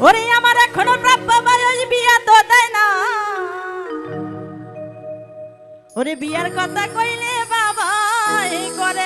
ওরে আমার এখনও বিয়া তো দেয় না। ওরে বিয়ার কথা কইলে বাবা করে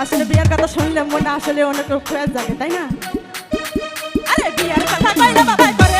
আসলে বিয়ার কথা শুনলে মনে আসলে অনেক হয়ে যাবে তাই না? আরে বিয়ার কথা কই না বাবা করে